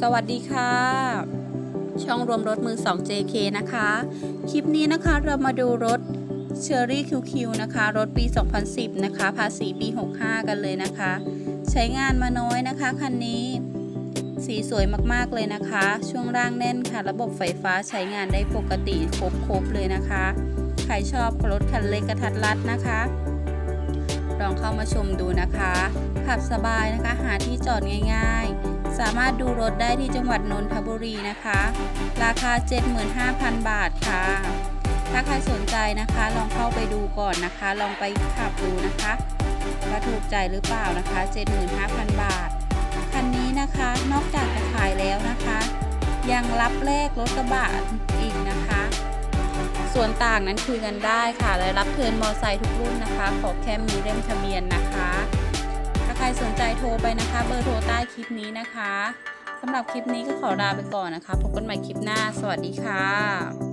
สวัสดีค่ะ ช่องรวมรถมือ 2 JK นะคะ คลิปนี้นะคะเรามาดูรถ Cherry QQ นะคะ รถปี 2010 นะคะ ภาษีปี 65 กันเลยนะคะ ใช้งานมาน้อยนะคะคันนี้ สีสวยมากๆเลยนะคะ ช่วงล่างแน่นค่ะ ระบบไฟฟ้าใช้งานได้ปกติครบๆเลยนะคะ ใครชอบรถคันเล็กกระทัดรัดนะคะลองเข้ามาชมดูนะคะ ขับสบายนะคะ หาที่จอดง่าย สามารถดูรถได้ที่จังหวัดนนทบุรีนะคะ ราคา 75,000 บาทค่ะ ถ้าใครสนใจนะคะ ลองเข้าไปดูก่อนนะคะ ลองไปขับดูนะคะว่าถูกใจหรือเปล่านะคะ 75,000 บาท คันนี้นะคะนอกจากจะขายแล้วนะคะ ยังรับแลกรถกระบะอีกนะคะ ส่วนต่างนั้นคุยกันได้ค่ะและรับเทินมอไซค์ทุกรุ่นนะคะ ขอแค่มีเล่มทะเบียนนะคะ รสนใจโทรไปนะคะ เบอร์โทรใต้คลิปนี้นะคะสำหรับคลิปนี้ก็ขอลาไปก่อนนะคะ พบกันใหม่คลิปหน้า สวัสดีค่ะ